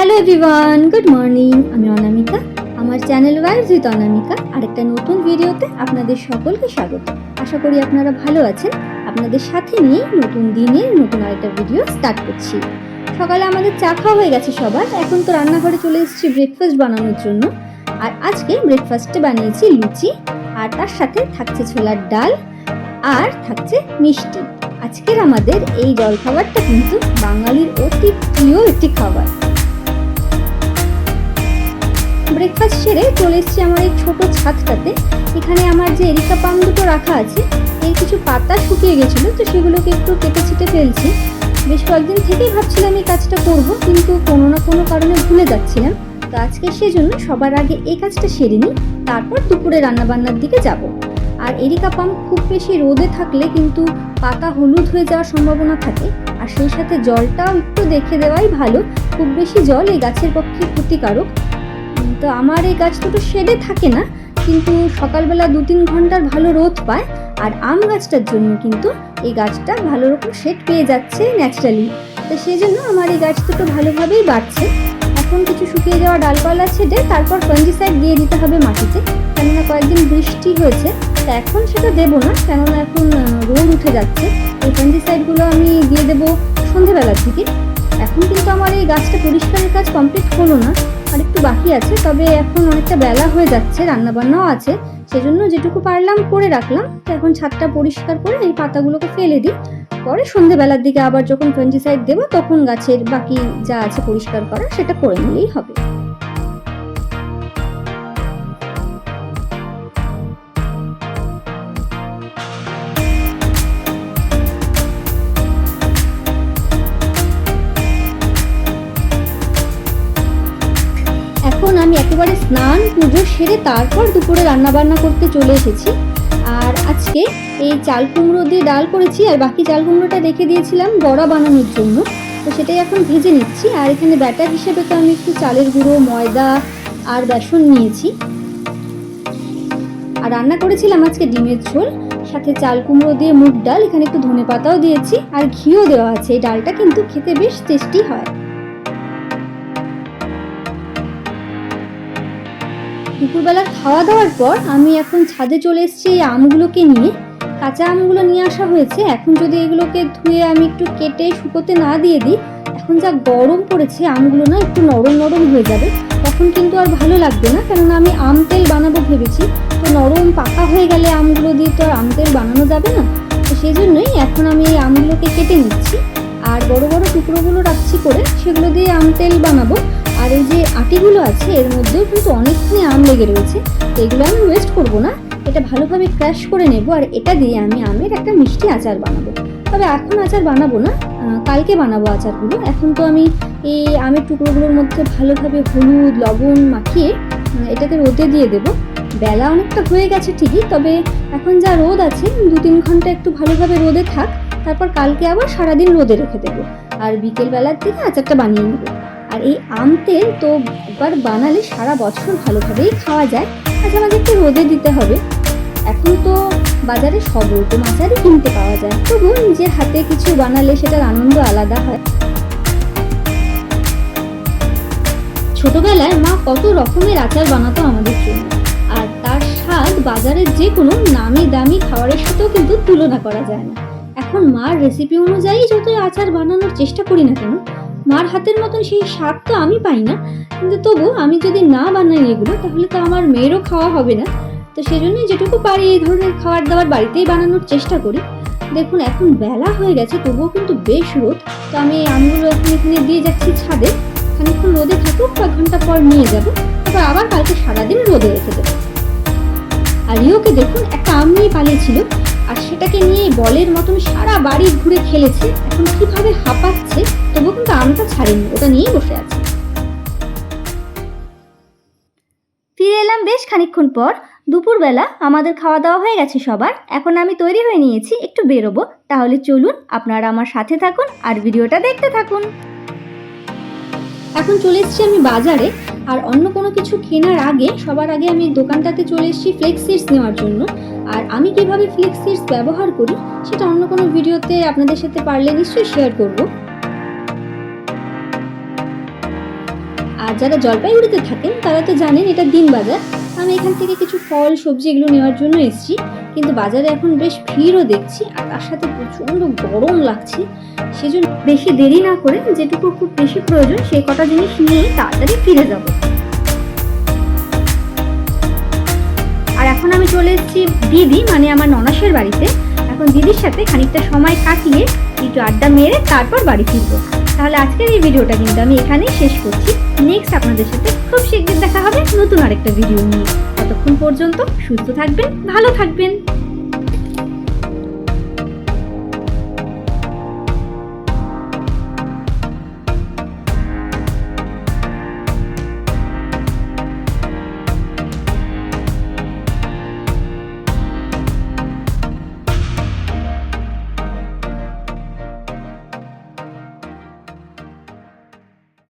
Everyone good morning আমি অনামিকা, আমার channel wise with অনামিকা। আরেকটা নতুন ভিডিওতে আপনাদের সকলকে স্বাগত। আশা করি আপনারা ভালো আছেন। আপনাদের সাথে নিয়ে নতুন দিনে নতুন আরেকটা ভিডিও স্টার্ট করছি। সকালে আমাদের চা খাওয়া হয়ে গেছে সবার। এখন তো রান্নাঘরে চলে এসেছি ব্রেকফাস্ট বানানোর জন্য। আর আজকে ব্রেকফাস্টে বানিয়েছি লুচি। আর তার সাথে থাকছে ছোলার ডাল। আর থাকছে মিষ্টি। আজকের আমাদের এই জলখাবারটা কিন্তু বাঙালির অতি প্রিয় একটি খাবার। ব্রেকফাস্ট সেরে চলে এসেছি আমার এই ছোট ছাদটাতে। এখানে আমার যে এরিকা পাম দুটো রাখা আছে এর কিছু পাতা শুকিয়ে গেছিল, তো সেগুলোকে একটু কেটে ছিটে ফেলছি। বেশ কয়েকদিন থেকেই ভাবছিলাম এই কাজটা করব, কিন্তু কোনো না কোনো কারণে ভুলে যাচ্ছিলাম। তো আজকে সেজন্য সবার আগে এই কাজটা সেরে নিই, তারপর দুপুরে রান্নাবান্নার দিকে যাব। আর এরিকা পাম খুব বেশি রোদে থাকলে কিন্তু পাতা হলুদ হয়ে যাওয়ার সম্ভাবনা থাকে, আর সেই সাথে জলটাও একটু দেখে দেওয়াই ভালো। খুব বেশি জল এই গাছের পক্ষে ক্ষতিকারক। তো আমার এই গাছ দুটো শেডে থাকে না, কিন্তু সকালবেলা দু তিন ঘণ্টার ভালো রোদ পায়, আর আম গাছটার জন্য কিন্তু এই গাছটা ভালো রকম শেড পেয়ে যাচ্ছে ন্যাচারালি। তো সেই জন্য আমার এই গাছ দুটো ভালোভাবেই বাড়ছে। এখন কিছু শুকিয়ে যাওয়া ডালপালা ছেড়ে তারপর ফাঙ্গিসাইড দিয়ে দিতে হবে মাটিতে, কেননা কয়েকদিন বৃষ্টি হয়েছে, তা এখন সেটা দেবো না, কেননা এখন রোদ উঠে যাচ্ছে। এই ফাঙ্গিসাইডগুলো আমি দিয়ে দেবো সন্ধেবেলার দিকে। এখন কিন্তু আমার এই গাছটা পরিষ্কারের কাজ কমপ্লিট হলো না। আর একটু বাকি আছে, তবে এখন অনেকটা বেলা হয়ে যাচ্ছে, রান্নাবান্নাও আছে। সেজন্য যেটুকু পারলাম করে রাখলাম। তো এখন ছাদটা পরিষ্কার করে এই পাতাগুলোকে ফেলে দিই। পরে সন্ধেবেলার দিকে আবার যখন টোয়েন্টি সাইড দেবো, তখন গাছের বাকি যা আছে পরিষ্কার করা, সেটা করে নিলেই হবে। একেবারে স্নান, পুজো সেরে তারপর দুপুরে রান্না বান্না করতে চলে এসেছি। আর আজকে এই চাল কুমড়ো দিয়ে ডাল করেছি, আর বাকি চাল কুমড়োটা রেখে দিয়েছিলাম বড়া বানানোর জন্য। তো সেটাই এখন ভেজে নিচ্ছি, আর এখানে ব্যাটার হিসেবে তো আমি একটু চালের গুঁড়ো, ময়দা আর বেসন নিয়েছি। আর রান্না করেছিলাম আজকে ডিমের ঝোল, সাথে চাল কুমড়ো দিয়ে মুগ ডাল, এখানে একটু ধনে পাতাও দিয়েছি, আর ঘিও দেওয়া আছে। এই ডালটা কিন্তু খেতে বেশ টেস্টি হয়। দুপুরবেলা খাওয়া দাওয়ার পর আমি এখন ছাদে চলে এসেছি এই আমগুলোকে নিয়ে। কাঁচা আমগুলো নিয়ে আসা হয়েছে। এখন যদি এগুলোকে ধুয়ে আমি একটু কেটে শুকোতে না দিয়ে দিই, এখন যা গরম পড়েছে আমগুলো না একটু নরম নরম হয়ে যাবে। তখন কিন্তু আর ভালো লাগবে না, কেননা আমি আম তেল বানাবো ভেবেছি। তো নরম পাকা হয়ে গেলে আমগুলো দিয়ে তো আর আম তেল বানানো যাবে না। তো সেই জন্যই এখন আমি এই আমগুলোকে কেটে নিচ্ছি। আর বড় বড় টুকরোগুলো রাখছি করে সেগুলো দিয়ে আম তেল বানাবো। আর এই যে আটিগুলো আছে, এর মধ্যেও কিন্তু অনেকখানি আম লেগে রয়েছে। তো এগুলো আমি ওয়েস্ট করব না। এটা ভালোভাবে ক্র্যাশ করে নেব আর এটা দিয়ে আমি আমের একটা মিষ্টি আচার বানাবো। তবে এখন আচার বানাবো না কালকে বানাবো আচারগুলো। এখন তো আমি এই আমের টুকরোগুলোর মধ্যে ভালোভাবে হলুদ, লবণ মাখিয়ে এটাকে রোদে দিয়ে দেবো। বেলা অনেকটা হয়ে গেছে ঠিকই, তবে এখন যা রোদ আছে দু তিন ঘণ্টা একটু ভালোভাবে রোদে থাক, তারপর কালকে আবার সারাদিন রোদে রেখে দেবো। আর বিকেলবেলার দিকে আচারটা বানিয়ে নেব। আর এই আম তেল তো একবার বানালে সারা বছর ভালোভাবেই খাওয়া যায়। মাঝে একটু রোদে দিতে হবে। এখন তো বাজারে সব রকম আচারই কিনতে পাওয়া যায়। তবু নিজের হাতে কিছু বানালে সেটার আনন্দ আলাদা হয়। ছোটবেলায় মা কত রকমের আচার বানাতো আমাদের জন্য। আর তার স্বাদ বাজারের যে কোনো নামি দামি খাবারের সাথেও কিন্তু তুলনা করা যায় না। এখন মার রেসিপি অনুযায়ী যতই আচার বানানোর চেষ্টা করি না কেন মার হাতের মতন সেই স্বাদ তো আমি পাই না। কিন্তু তবু আমি যদি না বানাই এগুলো, তাহলে তো আমার মেয়েরও খাওয়া হবে না। তো সেজন্যই যেটুকু পারি এই ধরনের খাবার দাবার বাড়িতেই বানানোর চেষ্টা করি। দেখুন, এখন বেলা হয়ে গেছে, তবুও কিন্তু বেশ রোদ। তো আমি এই আমগুলো এখন এখানে দিয়ে যাচ্ছি ছাদে। খানিকক্ষণ রোদে থাকুক, কয়েক ঘণ্টা পর নিয়ে যাব। তারপর আবার কালকে সারাদিন রোদে রেখে দেবো। আর রিওকে দেখুন, একটা আম নিয়ে পালিয়েছিল। আর সেটাকে নিয়ে বলের মতন সারা বাড়ি ঘুরে খেলেছে। এখন কীভাবে হাঁপাচ্ছে তবু কিন্তু আমটা ছাড়েনি ওটা নিয়েই বসে আছে। ফিরে এলাম বেশ খানিকক্ষণ পর। দুপুরবেলা আমাদের খাওয়া দাওয়া হয়ে গেছে সবার। এখন আমি তৈরি হয়ে নিয়েছি একটু বেরোবো। তাহলে চলুন আপনারা আমার সাথে থাকুন আর ভিডিওটা দেখতে থাকুন। এখন চলে এসেছি আমি বাজারে। আর অন্য কোনো কিছু কেনার আগে, সবার আগে আমি দোকানটাতে চলে এসেছি ফ্লেক্স সিডস নেওয়ার জন্য। আর আমি কীভাবে ফ্লেক্স সিডস ব্যবহার করি, সেটা অন্য কোনো ভিডিওতে আপনাদের সাথে পারলে নিশ্চয়ই শেয়ার করব। আর যারা জলপাইগুড়িতে থাকেন, তারা তো জানেন এটা দিন বাজার আমি এখান থেকে কিছু ফল, সবজি এগুলো নেওয়ার জন্য এসেছি। কিন্তু বাজারে এখন বেশ ভিড়ও দেখছি আর তার সাথে প্রচণ্ড গরম লাগছে। সেজন্য বেশি দেরি না করে যেটুকু খুব বেশি প্রয়োজন সেই কটা জিনিস নিয়ে তাড়াতাড়ি ফিরে যাব। আর এখন আমি চলে এসেছি দিদি মানে আমার ননাসের বাড়িতে। এখন দিদির সাথে খানিকটা সময় কাটিয়ে একটু আড্ডা মেরে তারপর বাড়ি ফিরবো। তাহলে আজকের এই ভিডিওটা কিন্তু আমি এখানেই শেষ করছি। নেক্সট আপনাদের সাথে খুব শীঘ্র দেখা হবে নতুন আরেকটা ভিডিও নিয়ে। ততক্ষণ পর্যন্ত সুস্থ থাকবেন, ভালো থাকবেন।